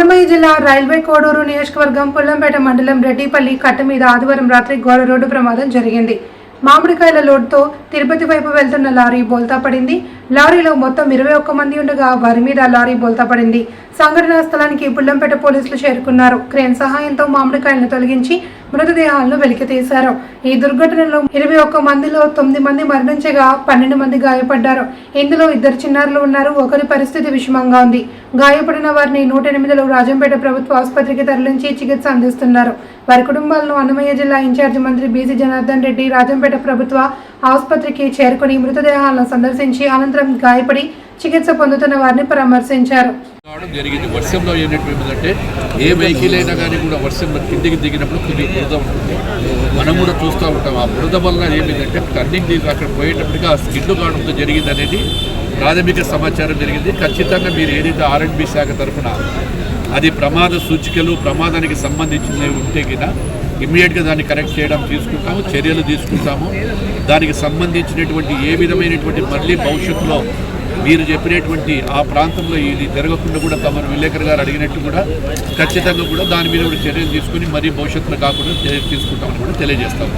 అన్నమయ్య జిల్లా రైల్వే కోడూరు నియోజకవర్గం పుల్లంపేట మండలం రెడ్డిపల్లి కట్ట మీద ఆదివారం రాత్రి ఘోర రోడ్డు ప్రమాదం జరిగింది. మామిడికాయల లోడ్తో తిరుపతి వైపు వెళ్తున్న లారీ బోల్తా పడింది. లారీలో మొత్తం ఇరవై ఒక్క మంది ఉండగా వారి మీద లారీ బోల్తాపడింది సంఘటనా స్థలానికి పుల్లంపేట పోలీసులు చేరుకున్నారు. క్రేన్ సహాయంతో మామిడికాయలను తొలగించి మృతదేహాలను వెలికితీశారు ఈ దుర్ఘటనలో ఇరవై ఒక్క మందిలో తొమ్మిది మంది మరణించగా పన్నెండు మంది గాయపడ్డారు. ఇందులో ఇద్దరు చిన్నారులు ఉన్నారు. ఒకరి పరిస్థితి విషమంగా ఉంది. గాయపడిన వారిని నూట ఎనిమిదిలో రాజంపేట ప్రభుత్వ ఆసుపత్రికి తరలించి చికిత్స అందిస్తున్నారు. వారి కుటుంబాలను అన్నమయ్య జిల్లా ఇన్ఛార్జి మంత్రి బీసీ జనార్దన్ రెడ్డి రాజంపేట ప్రభుత్వ ఆసుపత్రికి చేరుకుని మృతదేహాలను సందర్శించి అనంతరం గాయపడి చికిత్స పొందుతున్న వారిని పరామర్శించారు. జరిగింది. వర్షంలో ఏంటంటే ఏ వెహికల్ అయినా కానీ కూడా వర్షం కిందికి దిగినప్పుడు కొద్దిగా బురద ఉంటుంది. మనం కూడా చూస్తూ ఉంటాం. ఆ బురద వల్ల ఏమిటంటే టర్నింగ్ దిగి అక్కడ పోయేటప్పటికి ఆ స్కిడ్ కావడంతో జరిగింది అనేది ప్రాథమిక సమాచారం జరిగింది. ఖచ్చితంగా మీరు ఏదైతే ఆర్ఎండ్బి శాఖ తరఫున అది ప్రమాద సూచికలు ప్రమాదానికి సంబంధించినవి ఉంటే కింద ఇమ్మీడియట్గా దాన్ని కరెక్ట్ చేయడం తీసుకుంటాము చర్యలు తీసుకుంటాము. దానికి సంబంధించినటువంటి ఏ విధమైనటువంటి మళ్ళీ భవిష్యత్తులో మీరు చెప్పినటువంటి ఆ ప్రాంతంలో ఇది జరగకుండా కూడా తమను విలేకరు గారు అడిగినట్టు కూడా ఖచ్చితంగా కూడా దాని మీద కూడా చర్యలు తీసుకుని మరీ భవిష్యత్తులో కాకుండా చర్యలు తీసుకుంటామని కూడా తెలియజేస్తాము.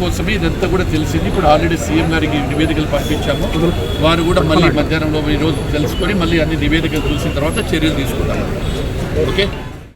కోసమే ఇదంతా కూడా తెలిసింది. ఇప్పుడు ఆల్రెడీ సీఎం గారికి నివేదికలు పంపించాము. వారు కూడా మళ్ళీ మధ్యాహ్నంలో ఈరోజు తెలుసుకొని మళ్ళీ అన్ని నివేదికలు చూసిన తర్వాత చర్యలు తీసుకుంటాము. ఓకే?